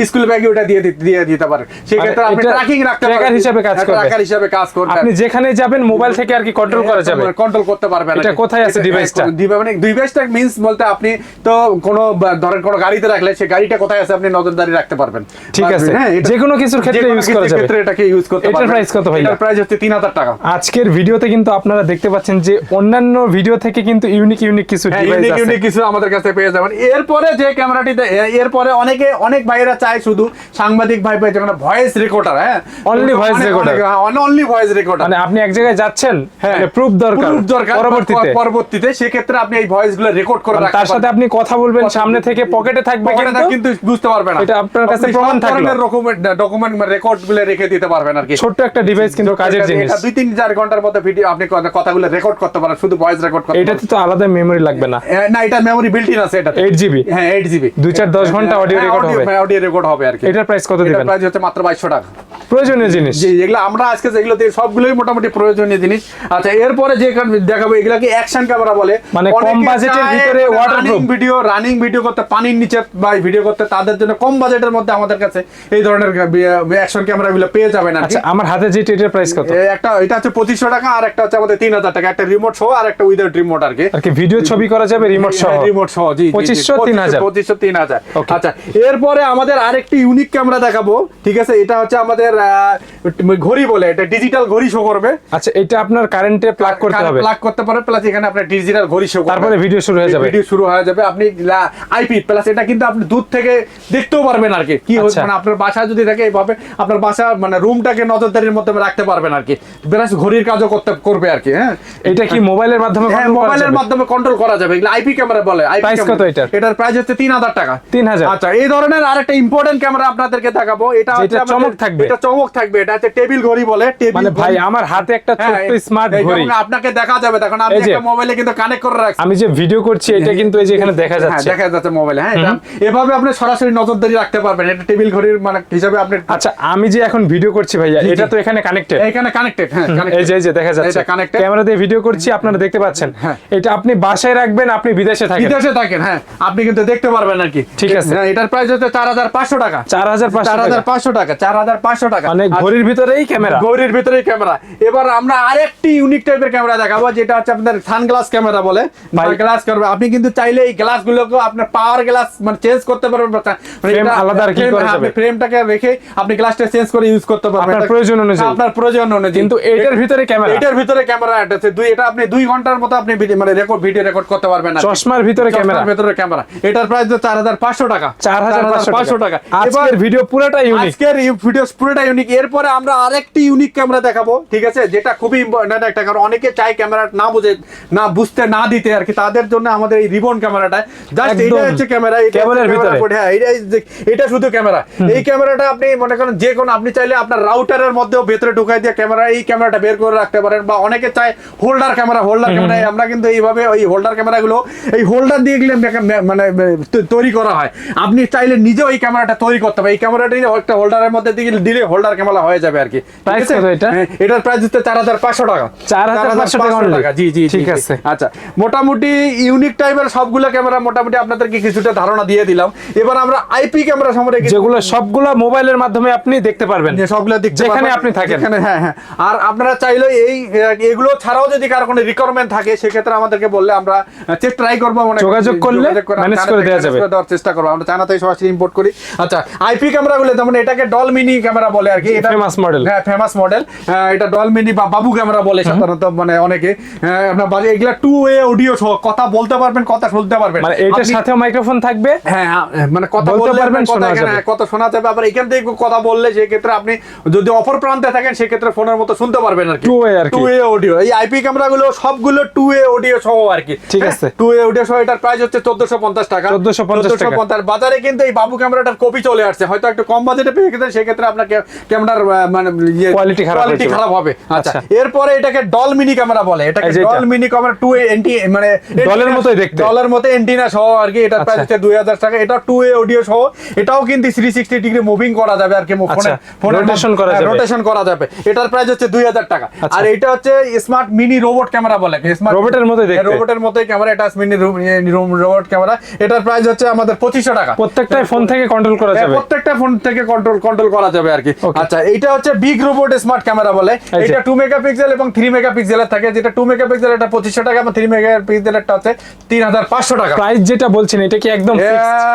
স্কুল ব্যাগে ওটা দিয়ে দিতে- দিয়ে দিতে পারেন। সেক্ষেত্রে আপনি ট্র্যাকিং রাখতে পারেন। হিসাবে কাজ করবে। ট্র্যাকার হিসাবে কাজ করবে। আপনি যেখানে যাবেন মোবাইল থেকে আর কি কন্ট্রোল করা যাবে। কন্ট্রোল করতে পারবেন এটা কোথায় আছে device-টা? মানে ডিভাইসটা মিন্স বলতে আপনি তো কোনো ধরেন কোনো গাড়িতে রাখলে সেই গাড়িটা কোথায় আছে আপনি নজরদারি রাখতে পারবেন। ঠিক আছে। হ্যাঁ, যে কোনো কিছুর ক্ষেত্রে use করা যাবে। ক্ষেত্রে এটাকে ইউজ করতে এটার পারবেন। price কত ভাইয়া? এটার প্রাইস হচ্ছে 3000 টাকা। আজকের ভিডিওতে কিন্তু আপনারা দেখতে পাচ্ছেন যে অন্যান্য ভিডিও থেকে কিন্তু ইউনিক ইউনিক কিছু হ্যাঁ, ডিভাইস unique আছে। unique কিছু আমাদের কাছে পেয়ে যাবেন। এরপরে যে ক্যামেরাটি এরপরে অনেকে অনেক ভাইরা চায় শুধু সাংবাদিক ভাই ভাই যেখানে ভয়েস রেকর্ডার হ্যাঁ? Only voice recorder। Only voice recorder মানে আপনি এক জায়গায় যাচ্ছেন হ্যাঁ। প্রুফ দরকার proof দরকার পরবর্তীতে। পরবর্তীতে। সেক্ষেত্রে আপনি এই ভয়েসগুলো রেকর্ড করে মানে রাখতে তার সাথে আপনি কথা বলবেন সামনে থেকে পকেটে থাকবে কিন্তু বুঝতে পারবে না। এটা আপনার কাছে প্রমাণ থাকল। ডকুমেন্ট ডকুমেন্ট রেকর্ডগুলো রেখে দিতে পারবেন আর কি। ছোট্ট একটা ডিভাইস কিন্তু কাজের জিনিস। এটা দুই তিন চার ঘণ্টার মধ্যে ভিডিও আপনি কথা- কথাগুলো রেকর্ড করতে পারেন শুধু ভয়েস রেকর্ড করতে এটাতে তো আলাদা মেমোরি লাগবে না। না এটা মেমোরি বিল্ট ইন আছে এটা এইট জিবি হ্যাঁ এইট জিবি দুই চার দশ ঘণ্টা অডিও রেকর্ড হবে। অডিও রেকর্ড হবে আর কি। এটার প্রাইস কত দিবেন? প্রাইস হচ্ছে মাত্র বাইশশো টাকা। প্রয়োজনীয় জিনিস। জি যেগুলো আমরা আজকে যেগুলো দিয়ে সবগুলোই মোটামুটি প্রয়োজনীয় জিনিস। আচ্ছা এরপরে যে দেখাবো এগুলো কি অ্যাকশন ক্যামেরা বলে। মানে কম বাজেটের ভিতরে running ভিডিও রানিং ভিডিও করতে পানির নিচে বা ভিডিও করতে তাদের জন্য কম বাজেটের মধ্যে আমাদের কাছে এই ধরনের অ্যাকশন ক্যামেরাগুলো পেয়ে যাবেন আর আচ্ছা আমার হাতে যে এটার প্রাইস কত? একটা এটা হচ্ছে পঁচিশশো টাকা আর একটা হচ্ছে আমাদের তিন হাজার টাকা। একটা রিমোট সহ আর একটা উইদাউট রিমোট আর কি। আর কি ভিডিও ছবি করা যাবে রিমোট সহ? রিমোট সহ জি পঁচিশশো তিন হাজার। পঁচিশশো তিন হাজার. আচ্ছা এরপরে আমাদের আরেকটি ইউনিক ক্যামেরা দেখাবো ঠিক আছে? এটা হচ্ছে আমাদের ঘড়ি বলে এটা ডিজিটাল ঘড়ি শো করবে। আচ্ছা এটা আপনার কারেন্টে প্লাগ করতে হবে। প্লাগ করতে পারে প্লাস এখানে আপনার ডিজিটাল ঘড়ি শো তারপরে ভিডিও শুরু হয়ে যাবে। ভিডিও শুরু হয়ে যাবে। আপনি আইপি প্লাস এটা কিন্তু আপনি দূর থেকে দেখতেও পারবেন আর কি। কি আচ্ছা। মানে আপনার বাসা যদি থাকে এইভাবে আপনার বাসা মানে রুমটাকে নজরদারির মধ্যে রাখতে পারবেন আর কি। প্লাস ঘড়ির কাজও করতে করবে আর কি হ্যাঁ? এটা কি মোবাইলের মাধ্যমে হ্যাঁ মোবাইলের মাধ্যমে কন্ট্রোল করা যাবে। এগুলো আইপি ক্যামেরা বলে ক্যামেরা। কত এটার? এটার প্রাইস হচ্ছে তিন হাজার টাকা। 3000 আচ্ছা এই ধরনের আরেকটা ইম্পর্টেন্ট ক্যামেরা আপনাদেরকে দেখাবো। এটা হচ্ছে চমক থাকবে। এটা চমক থাকবে। এটা হচ্ছে টেবিল ঘড়ি বলে টেবিল মানে ভাই আমার হাতে একটা হ্যাঁ, ছোট্ট স্মার্ট ঘড়ি। আপনাকে দেখা যাবে দেখুন আপনি একটা মোবাইলে কিন্তু কানেক্ট করে রাখছি আমি যে ভিডিও করছি এটা কিন্তু এই যে এখানে দেখা হ্যাঁ, যাচ্ছে। দেখা যাচ্ছে মোবাইলে হ্যাঁ এটা এভাবে আপনি সরাসরি নজরদারি রাখতে পারবেন এটা টেবিল ঘড়ির মানে হিসাবে আপনি আচ্ছা আমি যে এখন ভিডিও করছি ভাইয়া। এটা তো এখানে কানেক্টেড এখানে কানেক্টেড হ্যাঁ এই যে এই যে দেখা যাচ্ছে। এটা কানেক্টেড ক্যামেরা দিয়ে ভিডিও করছি আপনারা দেখতে পাচ্ছেন। হ্যাঁ। এটা আপনি বাসায় রাখবেন আপনি বিদেশে থাকেন। বিদেশে থাকেন হ্যাঁ আপনি কিন্তু দেখতে পারবেন আর কি। ঠিক আছে। হ্যাঁ এটার প্রাইস হচ্ছে চার হাজার পাঁচশো টাকা। চার হাজার চার হাজার পাঁচশো পাঁচশো টাকা চার হাজার পাঁচশো টাকা। মানে ঘড়ির ভিতরেই ক্যামেরা। গৌরির ভিতরে ক্যামেরা। এবার আমরা আরেকটি ইউনিক টাইপের ক্যামেরা দেখাবো যেটা হচ্ছে আপনাদের সানগ্লাস ক্যামেরা বলে। গ্লাস করবে আপনি কিন্তু চাইলে এই গ্লাস গুলোকে আপনার পাওয়ার গ্লাস মানে চেঞ্জ করতে পারবেন তা- মানে Frame এটা- আলাদা কি করা হ্যাঁ, যাবে? ফ্রেমটাকে রেখে আপনি গ্লাসটা চেঞ্জ করে ইউজ করতে পারবেন। আপনার প্রয়োজন অনুযায়ী। আপনার প্রয়োজন অনুযায়ী। কিন্তু এটার ভিতরে ক্যামেরা এটার ভিতরে ক্যামেরা একটা আছে। দুই এটা আপনি দুই ঘণ্টার মতো আপনি মানে রেকর্ড ভিডিও রেকর্ড করতে পারবেন কি। চশমার ভিতরে ক্যামেরা ভিতরে ক্যামেরা এটার প্রাইস হাজার পাঁচশো টাকা। চার হাজার পাঁচশো টাকা। আজকের ভিডিও পুরোটা ইউনিক আজকের ভিডিও পুরোটা ইউনিক এরপরে আমরা আরেকটি ইউনিক ক্যামেরা দেখাবো ঠিক আছে? যেটা খুবই ইম্পর্টেন্ট একটা কারণ অনেকে চায় ক্যামেরা না বুঝে না বুঝতে না দিতে আর কি। তাদের জন্য আমাদের এই রিবন ক্যামেরাটা জাস্ট এটা হচ্ছে ক্যামেরা কেবলের ভিতরে। হ্যাঁ এটা শুধু ক্যামেরা এই ক্যামেরাটা আপনি মনে করেন যে কোনো আপনি চাইলে আপনার রাউটারের মধ্যেও ভেতরে ঢুকাই দিয়ে ক্যামেরা এই ক্যামেরাটা বের করে রাখতে পারেন বা অনেকে চায় হোল্ডার ক্যামেরা হোল্ডার ক্যামেরা আমরা কিন্তু এইভাবে ওই হোল্ডার ক্যামেরাগুলো এই হোল্ডার দিয়ে গেলে মানে তৈরি করা হয়। আপনি চাইলে নিজেও এই ক্যামেরাটা তৈরি করতে হবে এই ক্যামেরাটা নিয়ে একটা হোল্ডারের মধ্যে দিয়ে দিলে হোল্ডার ক্যামেরা হয়ে যাবে আর কি? হ্যাঁ, এটার প্রাইস চার হাজার পাঁচশো টাকা। 4,500 টাকা জি জি ঠিক। আছে। আচ্ছা মোটামুটি ইউনিক টাইপের সবগুলো ক্যামেরা মোটামুটি আপনাদেরকে কিছুটা ধারণা দিয়ে দিলাম। এবার আমরা আইপি ক্যামেরা সম্পর্কে যেগুলো সবগুলো মোবাইলের মাধ্যমে আপনি দেখতে পারবেন। সবগুলো দেখতে যেখানে আপনি থাকেন। হ্যাঁ হ্যাঁ। আর আপনারা চাইলে এই এগুলো ছাড়াও যদি কারও কোনো রিকোয়ারমেন্ট থাকে সেক্ষেত্রে আমাদেরকে বললে আমরা ট্রাই করব মনে যোগাযোগ করলে যোগাযোগ করে দেওয়া যাবে। দেওয়ার চেষ্টা করব। আমরা চায়না থেকে সরাসরি ইম্পোর্ট করি। আচ্ছা আইপি ক্যামেরাগুলো যেমন এটাকে ডল মিনি ক্যামেরা বলে আর কি। এটা Famous model। হ্যাঁ ফেমাস মডেল এটা ডল মিনি বা বাবু ক্যামেরা বলে সাধারণত মানে অনেকে। আপনার বাজে এগুলা টু ওয়ে অডিও সহ কথা বলতে পারবেন কথা শুনতে পারবেন। মানে এটার সাথেও মাইক্রোফোন থাকবে হ্যাঁ হ্যাঁ, মানে কথা বলতে পারবেন, কথা এখানে। কত শোনা যাবে আবার এখান থেকে কথা বললে সেক্ষেত্রে আপনি যদি অপর প্রান্তে থাকেন সেক্ষেত্রে ফোনের মতো শুনতে পারবেন আর কি Two way আর। টু ওয়ে অডিও এই আইপি ক্যামেরাগুলো সবগুলো টু ওয়ে অডিও সহ আর কি ঠিক আছে। টু ওয়ে অডিও সহ এটার প্রাইস হচ্ছে চোদ্দশো পঞ্চাশ টাকা 1450 টাকা। 1450 বাজারে কিন্তু এই বাবু ক্যামেরাটার কপি চলে আসছে হয়তো একটু কম বাজেটে পেয়ে গেছেন সেক্ষেত্রে আপনার ক্যা- ক্যামেরার মানে ইয়ে Quality খারাপ কোয়ালিটি খারাপ হবে আচ্ছা আচ্ছা। এরপরে এটাকে ডল মিনি ক্যামেরা বলে এটাকে। Doll mini camera twenty মানে ডলের মতোই দেখতে। ডলের মতো এন্টিনা সহ আর কি এটার প্রাইস আচ্ছা। হচ্ছে দুই হাজার টাকা। এটা টু এ অডিও সহ এটাও কিন্তু থ্রি সিক্সটি ডিগ্রি মুভিং করা যাবে আর কি আচ্ছা, rotation করা যাবে। রোটেশন করা যাবে। এটার প্রাইস হচ্ছে দুই হাজার টাকা। আচ্ছা। আর এটা হচ্ছে স্মার্ট মিনি রোবট ক্যামেরা বলে। স্মার্ট রোবটের মতোই দেখতে। রোবটের মতোই ক্যামেরা এটা মিনি রোবট ক্যামেরা এটার প্রাইস হচ্ছে আমাদের পঁচিশশো টাকা। প্রত্যেকটাই ফোন থেকে কন্ট্রোল করা হ্যাঁ, যাবে। প্রত্যেকটা ফোন থেকে কন্ট্রোল কন্ট্রোল করা যাবে আর কি। আচ্ছা এটা হচ্ছে বিগ রোবট স্মার্ট ক্যামেরা বলে। এটা টু মেগাপিক্সেল এবং থ্রি মেগাপিক্সেলের থাকে। যেটা টু মেগাপিক্সেল এটা পঁচিশশো টাকা এবং থ্রি মেগাপিক্সেলেরটা হচ্ছে তিন হাজার পাঁচশো টাকা। প্রাইস যেটা বলছেন এটা কি একদম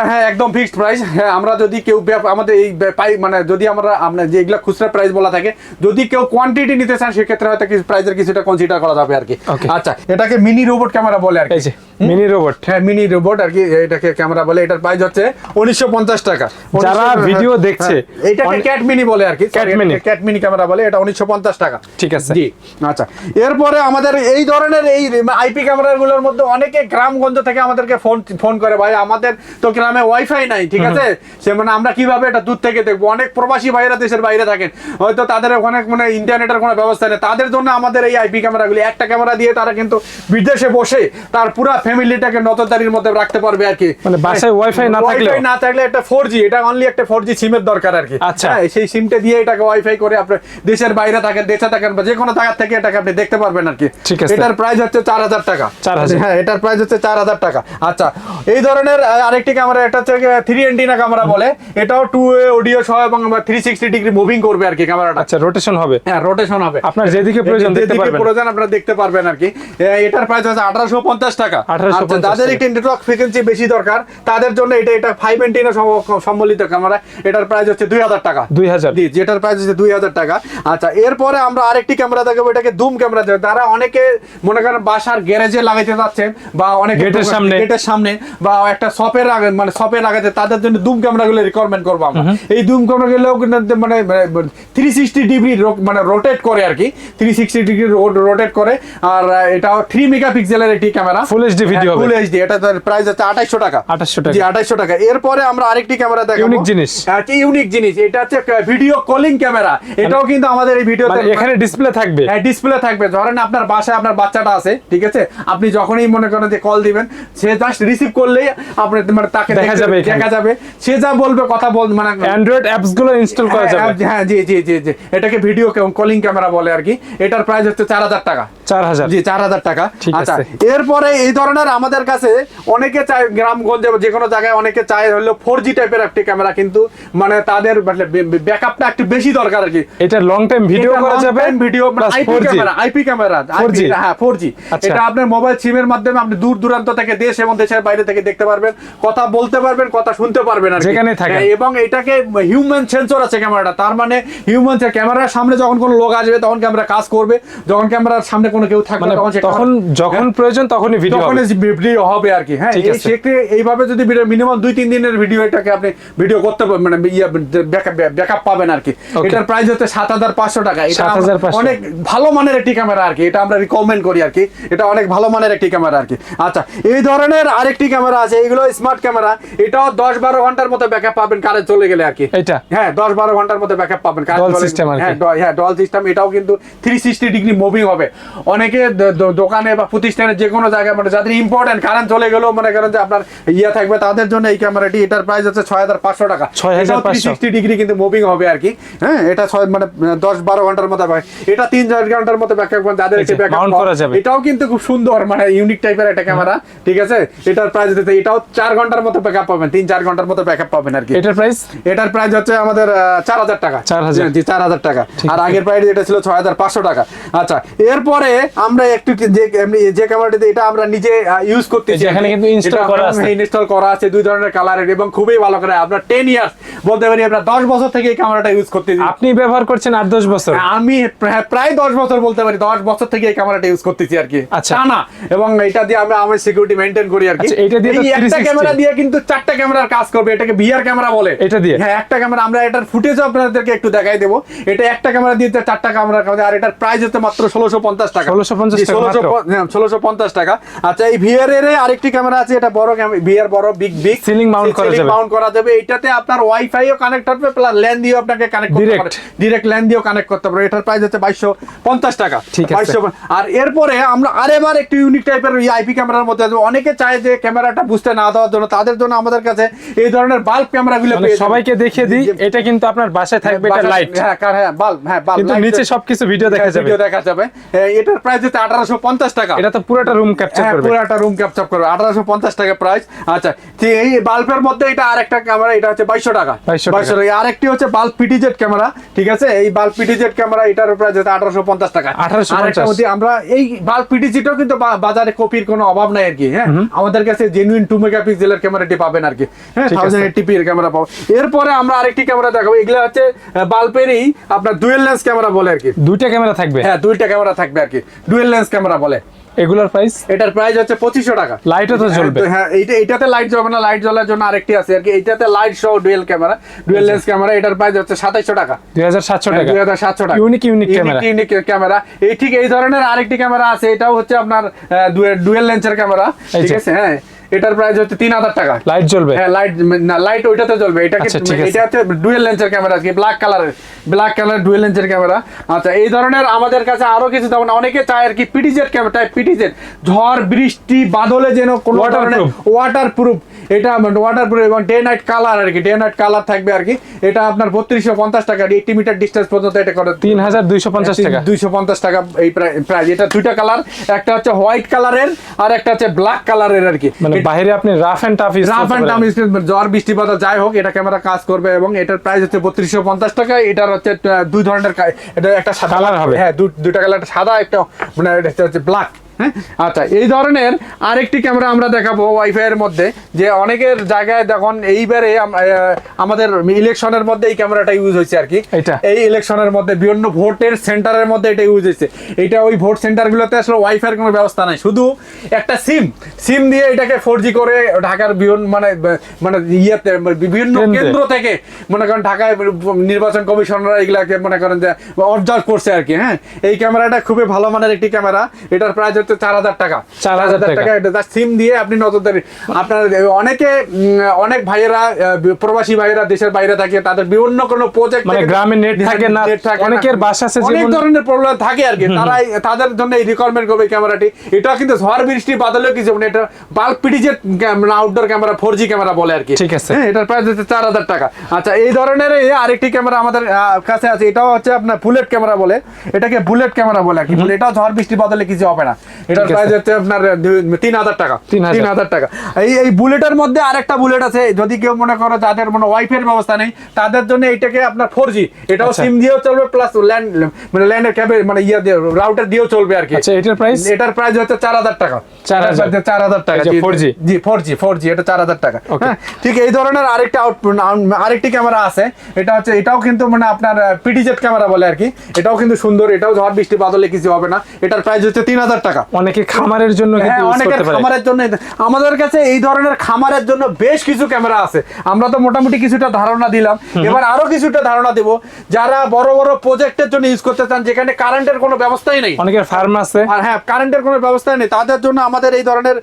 হ্যাঁ, একদম ফিক্সড প্রাইস হ্যাঁ আমরা যদি কেউ আমাদের এই পাই মানে যদি আমরা আমরা যে এগুলা খুচরা প্রাইস বলা থাকে যদি কেউ কোয়ান্টিটি নিতে চান সেক্ষেত্রে হয়তো কিছু প্রাইসের কিছুটা কনসিডার করা যাবে আর কি আচ্ছা এটাকে মিনি রোবট ক্যামেরা বলে আর কি মিনি রোবট হ্যাঁ মিনি রোবট আর কি এটাকে ক্যামেরা বলে। এটার প্রাইস হচ্ছে উনিশশো পঞ্চাশ টাকা। যারা ভিডিও হ্যাঁ, দেখছে, এটাকে ক্যাট মিনি বলে আর কি Cat mini। Cat mini camera বলে। এটা উনিশশো পঞ্চাশ টাকা। ঠিক আছে। জি আচ্ছা। এরপরে আমাদের এই ধরনের এই আইপি ক্যামেরাগুলোর মধ্যে অনেকে গ্রামগঞ্জ থেকে আমাদেরকে ফোন ফোন করে ভাই আমাদের তো গ্রামে ওয়াইফাই নাই ঠিক আছে? সে মানে আমরা কীভাবে এটা দূর থেকে দেখব? অনেক প্রবাসী ভাইরা দেশের বাইরে থাকেন। হয়তো তাদের ওখানে মানে ইন্টারনেটের কোনো ব্যবস্থা নেই। তাদের জন্য আমাদের এই আইপি ক্যামেরাগুলি একটা ক্যামেরা দিয়ে তারা কিন্তু বিদেশে বসে তার পুরো ফ্যামিলিটাকে নজরদারির মধ্যে রাখতে পারবে আর কি। মানে বাসায় Wi-Fi না থাকলেও? Wi-Fi না থাকলে একটা ফোর জি এটা অনলি একটা ফোর জি সিমের দরকার আর কি। আচ্ছা। হ্যাঁ, সেই সিমটা দিয়ে এটাকে ওয়াইফাই করে আপনি দেশের বাইরে থাকেন দেশে থাকেন বা যে কোনো জায়গা থেকে এটাকে আপনি দেখতে পারবেন আর কি। ঠিক আছে। এটার প্রাইস হচ্ছে চার হাজার টাকা। 4,000 হ্যাঁ এটার প্রাইস হচ্ছে চার হাজার টাকা। আচ্ছা আচ্ছা এই ধরনের আরেকটি ক্যামেরা এটা হচ্ছে থ্রি এন্টিনা ক্যামেরা বলে। এটাও টু অডিও সহ এবং থ্রি সিক্সটি ডিগ্রি মুভিং করবে আর কি ক্যামেরাটা আচ্ছা রোটেশন হবে? হ্যাঁ রোটেশন হবে। আপনার যেদিকে প্রয়োজন দেখতে পারবেন। প্রয়োজন আপনারা দেখতে পারবেন আর কি। এটার প্রাইস হচ্ছে আঠারোশো পঞ্চাশ টাকা। 1850 যাদের একটি নেটওয়ার্ক ফ্রিকোয়েন্সি বেশি দরকার তাদের জন্য এটা এটা ফাইভ এন্টিনা সম্বলিত ক্যামেরা এটার প্রাইস হচ্ছে দুই হাজার টাকা। দুই হাজার। জি যেটার প্রাইস হচ্ছে দুই হাজার টাকা। আচ্ছা এরপরে আমরা আরেকটি ক্যামেরা দেখাবো। এটাকে দুম ক্যামেরা দেবো তারা অনেকে মনে করেন বাসার গ্যারেজে লাগাইতে যাচ্ছেন বা অনেক গেটের সামনে। গেটের সামনে বা একটা শপের আগে মানে শপে লাগাতে তাদের জন্য দুম ক্যামেরাগুলো রিকমেন্ড করব আমরা। এই দুম ক্যামেরাগুলো মানে থ্রি সিক্সটি ডিগ্রি মানে রোটেট করে আর কি। থ্রি সিক্সটি ডিগ্রি রোটেট করে। আর এটা থ্রি মেগাপিক্সেলের একটি ক্যামেরা HD video হবে। ফুল এইচডি এটা প্রাইস হচ্ছে আঠাইশশো টাকা। 2800 টাকা। জি আঠাইশশো টাকা। এরপরে আমরা আরেকটি ক্যামেরা দেখাবো। Unique জিনিস। একটা ইউনিক জিনিস? এটা হচ্ছে ভিডিও কলিং ক্যামেরা এটাও কিন্তু আমাদের এই ভিডিওতে মানে এখানে ডিসপ্লে থাকবে। হ্যাঁ ডিসপ্লে থাকবে। ধরেন আপনার বাসায় আপনার বাচ্চাটা আছে ঠিক আছে? আপনি যখনই মনে করেন যে কল দিবেন সে জাস্ট রিসিভ করলেই আপনি মানে তাকে দেখা যাবে দেখা যাবে। সে যা বলবে কথা বল মানে অ্যান্ড্রয়েড অ্যাপসগুলো ইনস্টল করা হ্যাঁ, যাবে। হ্যাঁ জি জি জি জি। এটাকে ভিডিও কলিং ক্যামেরা বলে আর কি। এটার প্রাইস হচ্ছে চার হাজার টাকা। জি টাকা। আচ্ছা এরপরে এই ধরনের আমাদের কাছে অনেকে চায় গ্রামগঞ্জে যে কোনো জায়গায় অনেকে চায় হলো ফোর টাইপের একটি ক্যামেরা কিন্তু মানে তাদের ব্যাকআপটা একটু বেশি দরকার আর কি। এটা লং টাইম ভিডিও করা যাবে video IP camera IP camera 4G হ্যাঁ আচ্ছা। এটা আপনার মোবাইল সিমের মাধ্যমে আপনি দূর দূরান্ত থেকে দেশ এবং দেশের বাইরে থেকে দেখতে পারবেন কথা বলতে পারবেন কথা শুনতে পারবেন আর কি। থাকেন। হ্যাঁ, এবং এটাকে হিউম্যান সেন্সর আছে ক্যামেরাটা তার মানে হিউম্যান ক্যামেরার সামনে যখন কোনো লোক আসবে তখন ক্যামেরা কাজ করবে যখন ক্যামেরার সামনে কোনো কেউ থাকবে মানে তখন তখন যখন প্রয়োজন তখনই ভিডিও তখন ভিডিও হবে আর কি হ্যাঁ। সেক্ষেত্রে এইভাবে যদি ভিডিও মিনিমাম দুই তিন দিনের ভিডিও এটাকে আপনি ভিডিও করতে মানে ইয়ে ব্যাকআপ পাবেন আর কি। এটার প্রাইস হচ্ছে সাত হাজার পাঁচশো টাকা। এটা 7,500 অনেক ভালো মানের একটি ক্যামেরা আর কি এটা আমরা রিকমেন্ড করি আর কি। এটা অনেক ভালো মানের একটি ক্যামেরা আর কি। আচ্ছা এই ধরনের আরেকটি ক্যামেরা আছে এগুলো স্মার্ট ক্যামেরা এটাও দশ বারো ঘণ্টার মতো ব্যাকআপ পাবেন কারে চলে গেলে আর কি। এটা হ্যাঁ দশ বারো ঘণ্টার মধ্যে ব্যাকআপ পাবেন কারেন্ট Dual চলে- কি। হ্যাঁ হ্যাঁ ডল সিস্টেম এটাও কিন্তু থ্রি সিক্সটি ডিগ্রি মুভিং হবে। অনেকে দোকানে বা প্রতিষ্ঠানে যে কোনো জায়গায় মানে যাদের ইম্পর্টেন্ট কারেন্ট চলে গেলেও মনে করেন যে আপনার ইয়ে থাকবে তাদের জন্য এই ক্যামেরাটি এটার প্রাইস হচ্ছে ছয় হাজার পাঁচশো টাকা। 6,500 সিক্সটি ডিগ্রি কিন্তু মুভিং হবে আর কি। হ্যাঁ এটা ছয় মানে দশ বারো ঘণ্টার পাবে এটা তিন চার ঘণ্টার মধ্যে ব্যাকআপ যাদের একটি backup করা যাবে। এটাও কিন্তু খুব সুন্দর মানে ইউনিক টাইপের একটা ক্যামেরা ঠিক আছে? এটার প্রাইস দিতে এটাও চার ঘণ্টার মতো ব্যাকআপ পাবেন তিন চার ঘণ্টার মতো ব্যাকআপ পাবেন আর কি। এটার প্রাইস এটার প্রাইস হচ্ছে আমাদের চার হাজার টাকা। 4,000 জি চার হাজার টাকা। আর আগের প্রাইস এটা ছিল ছয় হাজার পাঁচশো টাকা। আচ্ছা এরপরে আমরা একটু যে এমনি যে ক্যামেরাটিতে এটা আমরা নিজে ইউজ করতেছি এখানে কিন্তু install করা আছে। ইনস্টল করা আছে দুই ধরনের কালারের এবং খুবই ভালো করে আমরা টেন ইয়ার্স বলতে পারি আমরা দশ বছর থেকে এই ক্যামেরাটা ইউজ করতেছি আপনি ব্যবহার করছেন আট দশ বছর আমি প্রায়- প্রায় দশ বছর বলতে পারি দশ বছর থেকে এই ক্যামেরাটা ইউজ করতেছি আর কি আচ্ছা। টানা এবং এটা দিয়ে আমরা আমার সিকিউরিটি মেনটেন করি আর কি আচ্ছা, এইটা দিয়ে একটা ক্যামেরা দিয়ে কিন্তু চারটা ক্যামেরার কাজ করবে এটাকে ভিআর ক্যামেরা বলে এটা দিয়ে? হ্যাঁ একটা ক্যামেরা আমরা এটার ফুটেজও আপনাদেরকে একটু দেখাই দেবো এটা একটা ক্যামেরা দিয়ে চারটা ক্যামেরা আর এটার প্রাইস হচ্ছে মাত্র ষোলোশো পঞ্চাশ টাকা 1650 টাকা 1600 মাত্র। হ্যাঁ ষোলোশো পঞ্চাশ টাকা আচ্ছা এই ভিআর এর আরেকটি ক্যামেরা আছে এটা বড় ভিআর বড় বিগ বিগ Ceiling mount করা যাবে। মাউন্ট করা যাবে। এটাতে আপনার ওয়াইফাইও কানেক্ট হবে প্লাস ল্যান দিয়েও আপনাকে কানেক্ট করতে Direct। ডিরেক্ট ল্যান দিয়েও কানেক্ট করতে পারবে। এটার প্রাইস হচ্ছে বাইশশো পঞ্চাশ টাকা। ঠিক আছে। আর এরপরে আমরা আরেবার একটু ইউনিক টাইপের আইপি ক্যামেরার মধ্যে আসব। অনেকে চায় যে ক্যামেরাটা বুঝতে না দেওয়ার জন্য। তাদের জন্য আমাদের কাছে এই ধরনের বাল্ব ক্যামেরাগুলো পেয়ে যাবেন। সবাইকে দেখিয়ে দিই এটা কিন্তু আপনার বাসায় থাকবে এটা লাইট হ্যাঁ হ্যাঁ বাল্ব হ্যাঁ বাল্ব কিন্তু নিচে সবকিছু ভিডিও দেখা হ্যাঁ, যাবে। ভিডিও দেখা যাবে। এটার প্রাইস হচ্ছে আঠারোশো পঞ্চাশ টাকা। এটা তো পুরোটা রুম ক্যাপচার করবে। পুরো একটা রুম ক্যাপচার করবে। আঠারোশো পঞ্চাশ টাকা প্রাইস আচ্ছা এই বাল্বের মধ্যে এটা আরেকটা ক্যামেরা এটা হচ্ছে বাইশশো টাকা। 2200 টাকা। বাইশশো টাকা। আরেকটি হচ্ছে বাল্ব পিটিজেড ক্যামেরা ঠিক আছে? এই বাল্ব পিটিজেড ক্যামেরা এটার প্রাইস হচ্ছে আঠারোশো পঞ্চাশ টাকা। 1850 আরেকটার আমরা এই বাল্ব পিটিজেডও কিন্তু বাজারে কপির কোনো অভাব নাই আর কি হ্যাঁ? আমাদের কাছে জেনুইন টু মেগাপিক্সেলের ক্যামেরাটি পাবেন আর কি হ্যাঁ। থাউজেন্ড এইটটি এর ক্যামেরা পাবো। এরপরে আমরা আরেকটি ক্যামেরা দেখাবো। এগুলো হচ্ছে বাল্বেরই আপনার ডুয়েল লেন্স ক্যামেরা বলে আর কি। দুইটা ক্যামেরা থাকবে। হ্যাঁ দুইটা ক্যামেরা থাকবে আর কি। ডুয়েল লেন্স ক্যামেরা বলে। এগুলোর প্রাইস এটার প্রাইস হচ্ছে পঁচিশশো টাকা। লাইটও তো জ্বলবে। হ্যাঁ এইটা এইটাতে লাইট জ্বলবে না লাইট জ্বলার জন্য আরেকটি আছে আর কি। এইটাতে লাইট সহ dual camera dual lens camera এটার প্রাইস হচ্ছে সাতাইশশো টাকা। দুই হাজার সাতশো টাকা। দুই হাজার সাতশো টাকা। Unique unique camera unique camera এই ঠিক এই ধরনের আরেকটি ক্যামেরা আছে এটাও হচ্ছে আপনার ডুয়েল লেন্সের ক্যামেরা ঠিক আছে হ্যাঁ। এটার প্রাইস হচ্ছে তিন হাজার টাকা। লাইট জ্বলবে। হ্যাঁ লাইট না লাইট ওইটাতে জ্বলবে। এটা আচ্ছা। এটা হচ্ছে ডুয়েল লেন্সের ক্যামেরা কি ব্ল্যাক কালারের ব্ল্যাক কালার ডুয়েল লেন্সের ক্যামেরা আচ্ছা এই ধরনের আমাদের কাছে আরও কিছু যেমন অনেকে চায় আর কি পিটিজেড ক্যামেরা টাইপ পিটিজেড ঝড় বৃষ্টি বাদলে যেন কোনো ধরনের। ওয়াটার প্রুফ এটা ওয়াটার প্রুফ এবং ডে নাইট কালার আর কি ডে নাইট কালার থাকবে আর কি। এটা আপনার বত্রিশশো পঞ্চাশ টাকা এইটি মিটার ডিস্টেন্স পর্যন্ত এটা করে তিন হাজার দুইশো পঞ্চাশ টাকা। দুইশো পঞ্চাশ টাকা এই প্রাইস এটা দুইটা কালার একটা হচ্ছে হোয়াইট কালারের আর একটা হচ্ছে ব্ল্যাক কালারের আর কি। মানে বাইরে আপনি rough and tough rough and tough জ্বর বৃষ্টিপাত যাই হোক এটা ক্যামেরা কাজ করবে এবং এটার প্রাইস হচ্ছে বত্রিশশো পঞ্চাশ টাকা। এটার হচ্ছে দুই ধরনের এটা একটা সাদা হবে। হ্যাঁ দু- দুইটা কালার একটা সাদা একটা মানে এটা হচ্ছে ব্ল্যাক হ্যাঁ? আচ্ছা এই ধরনের আরেকটি ক্যামেরা আমরা দেখাবো ওয়াইফাই এর মধ্যে যে অনেকের জায়গায় দেখুন এইবারে আমাদের ইলেকশনের মধ্যে এই ক্যামেরাটা ইউজ হয়েছে আর কি। এইটা? এই ইলেকশনের মধ্যে বিভিন্ন ভোটের সেন্টারের মধ্যে এটা ইউজ হয়েছে। এটা ওই ভোট সেন্টারগুলোতে আসলে ওয়াইফাই কোনো ব্যবস্থা নাই। শুধু একটা সিম সিম দিয়ে এটাকে ফোর করে ঢাকার বিভিন্ন মানে মানে ইয়েতে বিভিন্ন কেন্দ্র। থেকে মনে করেন ঢাকায় নির্বাচন কমিশনাররা এগুলাকে মনে করেন যে অবজার্ভ করছে আর কি হ্যাঁ? এই ক্যামেরাটা খুবই ভালো মানের একটি ক্যামেরা এটার প্রাইস হচ্ছে চার হাজার টাকা। 4,000 টাকা। এটা সিম দিয়ে আপনি নজরদারি আপনার অনেকে অনেক ভাইয়েরা প্রবাসী ভাইয়েরা দেশের বাইরে থাকে তাদের বিভিন্ন কোনো প্রজেক্ট মানে গ্রামে net থাকে না, অনেকের বাসা আছে অনেক ধরনের প্রবলেম থাকে আর কি। তারা তাদের জন্য এই রিকোয়ারমেন্ট করবে ক্যামেরাটি এটা কিন্তু ঝড় বৃষ্টি বাদলেও কিছু মানে এটা bulb পিটিজের outdoor camera four G camera বলে আর কি। ঠিক আছে। হ্যাঁ এটার প্রাইস হচ্ছে চার হাজার টাকা। আচ্ছা এই ধরনের আরেকটি ক্যামেরা আমাদের কাছে আছে। এটাও হচ্ছে আপনার বুলেট ক্যামেরা বলে। এটাকে বুলেট ক্যামেরা বলে আর কি। এটাও ঝড় বৃষ্টি বাদলে কিছু হবে না। এটার প্রাইস হচ্ছে আপনার তিন হাজার টাকা। তিন হাজার। টাকা। এই এই বুলেটের মধ্যে আরেকটা বুলেট আছে যদি কেউ মনে করো যাদের মানে ওয়াইফাই ব্যবস্থা নেই তাদের জন্য এইটাকে আপনার ফোর জি এটাও আচ্ছা। সিম দিয়েও চলবে প্লাস ল্যান্ড মানে ল্যান্ডের ক্যাবে মানে ইয়ে দিয়ে রাউটার দিয়েও চলবে আর কি। আচ্ছা, এটার price? এটার প্রাইস হচ্ছে চার হাজার টাকা। চার হাজার। টাকা যে 4G জি ফোর জি ফোর জি এটা চার হাজার টাকা। হ্যাঁ ঠিক এই ধরনের আরেকটা আউটপুট আরেকটি ক্যামেরা আছে। এটা হচ্ছে এটাও কিন্তু মানে আপনার পিটিজেট ক্যামেরা বলে আর কি। এটাও কিন্তু সুন্দর এটাও ঝড় বৃষ্টি বাদলে কিছু হবে না। এটার প্রাইস হচ্ছে তিন হাজার টাকা। অনেকে খামারের জন্য হ্যাঁ খামারের জন্য আমাদের কাছে এই ধরনের খামারের জন্য বেশ কিছু ক্যামেরা আছে। আমরা তো মোটামুটি কিছুটা ধারণা দিলাম। এবার আরও কিছুটা ধারণা দেব। যারা বড় বড় প্রজেক্টের জন্য ইউজ করতে চান যেখানে কারেন্টের কোনো ব্যবস্থাই নেই। অনেকের ফার্ম আছে। আর হ্যাঁ কারেন্টের কোনো ব্যবস্থা নেই। তাদের জন্য আমাদের এই ধরনের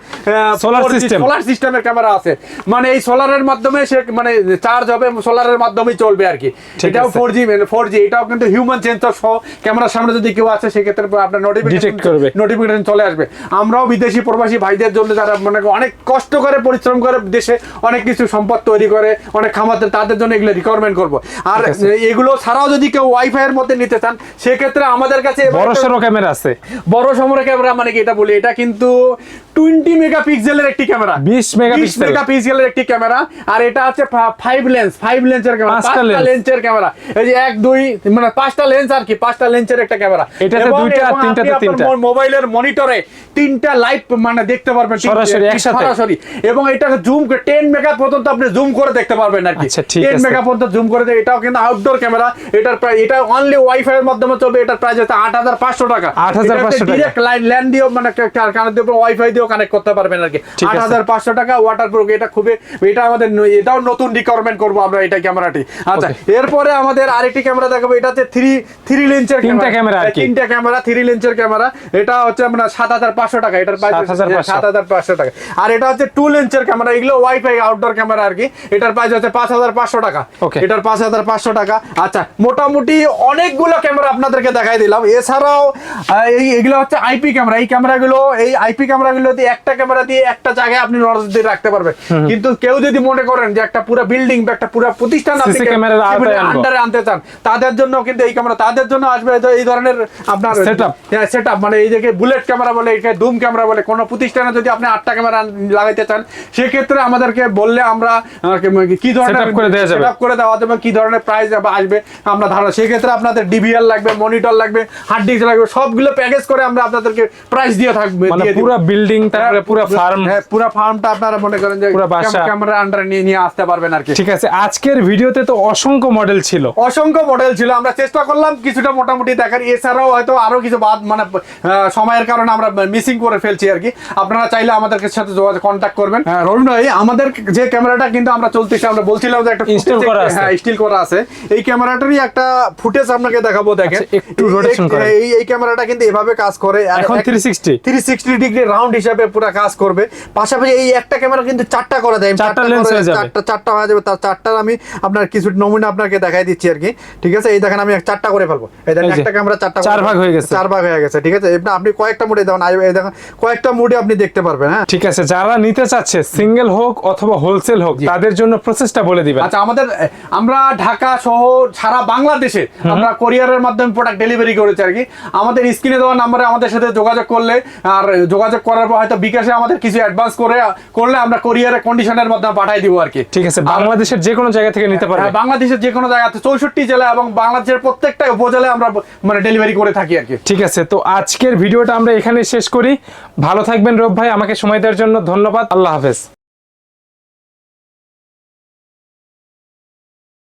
Solar system। সোলার সিস্টেমের ক্যামেরা আছে। মানে এই সোলারের মাধ্যমে সে মানে চার্জ হবে সোলারের মাধ্যমে চলবে আর কি। এটাও ফোর জি ফোর জি এটাও কিন্তু হিউম্যান সেন্সর সহ ক্যামেরার সামনে যদি কেউ আছে সেক্ষেত্রে আপনার নোটিফিকেশন করবে। নোটিফিকেশন চলে আসবে। আমরাও বিদেশি প্রবাসী ভাইদের জন্য যারা মানে অনেক কষ্ট করে পরিশ্রম করে দেশে অনেক কিছু সম্পদ তৈরি করে অনেক খামাতে তাদের জন্য এগুলো রিকোয়ারমেন্ট করব। আর এগুলো ছাড়াও যদি কেউ ওয়াইফাই এর মধ্যে নিতে চান সেক্ষেত্রে আমাদের কাছে বড় সড়ো ক্যামেরা আছে। বড় সমরে ক্যামেরা মানে কি এটা বলি? এটা কিন্তু টোয়েন্টি মেগাপিক্সেলের একটি ক্যামেরা 20 মেগাপিক্সেল। মেগাপিক্সেলের একটি ক্যামেরা আর এটা হচ্ছে ফাইভ লেন্স ফাইভ লেন্সের ক্যামেরা পাঁচটা। লেন্সের ক্যামেরা এই যে এক দুই মানে পাঁচটা লেন্স আর কি পাঁচটা লেন্সের একটা ক্যামেরা এটাতে এবং- দুইটা, তিনটাতে তিনটা। মোবাইলের মনিটরে তিনটা লাইভ মানে দেখতে পারবেন সরাসরি? সরাসরি এবং এটাকে জুম করে টেন মেগা পর্যন্ত আপনি জুম করে দেখতে পারবেন আর কি আচ্ছা, টেন। মেগা পর্যন্ত জুম করে এটাও কিন্তু আউটডোর ক্যামেরা এটার প্রায় এটা অনলি ওয়াইফাই এর মাধ্যমে চলবে এটার প্রাইস হচ্ছে আট হাজার পাঁচশো টাকা 8,500 টাকা। ডিরেক্ট লাইন ল্যান্ড দিয়েও মানে কানেক্ট দিয়ে ওয়াইফাই দিয়েও কানেক্ট করতে পারবেন আর কি আট। হাজার পাঁচশো টাকা ওয়াটার প্রুফ এটা খুবই এটা আমাদের এটাও নতুন রিকোয়ারমেন্ট করব আমরা এটা ক্যামেরাটি আচ্ছা এরপরে আমাদের আরেকটি ক্যামেরা দেখাবো এটা হচ্ছে থ্রি থ্রি লেন্সের তিনটা camera আর কি। তিনটা ক্যামেরা থ্রি লেন্সের ক্যামেরা এটা হচ্ছে আপনার সাত হাজার পাঁচশো টাকা এটার প্রাইস সাত হাজার পাঁচশো। টাকা। আর এটা হচ্ছে টু লেন্সের ক্যামেরা এগুলো ওয়াইফাই আউটডোর ক্যামেরা আর কি। এটার প্রাইস হচ্ছে পাঁচ হাজার পাঁচশো টাকা। এটার পাঁচ হাজার পাঁচশো টাকা। আচ্ছা মোটামুটি অনেকগুলো ক্যামেরা আপনাদেরকে দেখাই দিলাম। এছাড়াও এই এগুলো হচ্ছে আইপি ক্যামেরা এই ক্যামেরাগুলো এই আইপি ক্যামেরাগুলো দিয়ে একটা ক্যামেরা দিয়ে একটা জায়গায় আপনি নজর দিয়ে রাখতে পারবেন। কিন্তু কেউ যদি মনে করেন যে একটা পুরো বিল্ডিং বা একটা পুরো প্রতিষ্ঠান আপনি। আন্ডারে আনতে চান তাদের জন্য কিন্তু এই ক্যামেরা তাদের জন্য আসবে এই ধরনের আপনার। সেট আপ মানে এই যে বুলেট ক্যামেরা বলে একে দুম ক্যামেরা বলে কোনো প্রতিষ্ঠানে যদি আপনি আটটা ক্যামেরা লাগাইতে চান সেক্ষেত্রে আমাদেরকে বললে আমরা কি ধরনের করে দেওয়া যাবে। করে দেওয়া যাবে কি ধরনের প্রাইস আসবে আমরা ধারণা। সেক্ষেত্রে আপনাদের ডিভিআর লাগবে মনিটর লাগবে হার্ড ডিস্ক লাগবে সবগুলো প্যাকেজ করে আমরা আপনাদেরকে প্রাইস দিয়ে থাকবে মানে। পুরো বিল্ডিং তারপরে পুরো ফার্ম হ্যাঁ পুরো ফার্মটা আপনারা মনে করেন যে পুরা ক্যামেরা আন্ডারে নিয়ে নিয়ে আসতে পারবেন আর কি। ঠিক আছে আজকের ভিডিওতে তো অসংখ্য মডেল ছিল। অসংখ্য মডেল ছিল। আমরা চেষ্টা করলাম কিছুটা মোটামুটি দেখার। এছাড়াও হয়তো আরও কিছু বাদ মানে সময়ের কারণে আমরা মিসিং করে ফেলছি আর কি। আপনারা চাইলে আমাদের সাথে যোগাযোগ কন্ট্যাক্ট করবেন। হ্যাঁ, রবীন্দ্র ভাই আমাদের যে ক্যামেরাটা কিন্তু আমরা চলতেছি আমরা বলছিলাম যে একটা footage করা আছে। হ্যাঁ স্টিল করা আছে। এই ক্যামেরাটারই একটা ফুটেজ আপনাকে দেখাবো দেখেন। আচ্ছা, একটু rotation করেন। এই এই ক্যামেরাটা কিন্তু এভাবে কাজ করে। এখন 360 360 ডিগ্রি রাউন্ড হিসাবে পুরো কাজ করবে। পাশাপাশি এই একটা ক্যামেরা কিন্তু চারটা করে দেয়। চারটা করে- হয়ে যাবে। চারটা চারটা হয়ে যাবে। তার চারটার আমি আপনার কিছু নমুনা আপনাকে দেখাই দিচ্ছি আর কি। ঠিক আছে? এই দেখেন আমি চারটা করে ফেলব। এই দেখেন একটা ক্যামেরা চারটা চার ভাগ হয়ে গেছে। চার ভাগ হয়ে গেছে। ঠিক আছে? আপনি কয়েকটা মোটামুটি দেখুন দেখুন কয়েকটা মুডে আপনি দেখতে পারবেন হ্যাঁ? ঠিক আছে যারা নিতে চাচ্ছে সিঙ্গেল হোক অথবা হোলসেল হোক তাদের জন্য প্রসেসটা বলে দিবেন। আচ্ছা আমাদের আমরা ঢাকা সহ সারা বাংলাদেশে আমরা কোরিয়ারের মাধ্যমে প্রোডাক্ট ডেলিভারি করেছি আর কি। আমাদের স্ক্রিনে দেওয়া নাম্বারে আমাদের সাথে যোগাযোগ করলে আর যোগাযোগ করার পর হয়তো বিকাশে আমাদের কিছু অ্যাডভান্স করে করলে আমরা কোরিয়ারের কন্ডিশনের মাধ্যমে পাঠিয়ে দিব আর কি। ঠিক আছে বাংলাদেশের যে কোনো জায়গা থেকে নিতে পারবেন হ্যাঁ, বাংলাদেশের যে কোনো জায়গাতে চৌষট্টি জেলা এবং বাংলাদেশের প্রত্যেকটা উপজেলায় আমরা মানে ডেলিভারি করে থাকি আর কি। ঠিক আছে তো আজকের ভিডিওটা আমরা এখানে শেষ করি। ভালো থাকবেন রোব ভাই আমাকে সময় দেওয়ার জন্য ধন্যবাদ। আল্লাহ হাফেজ।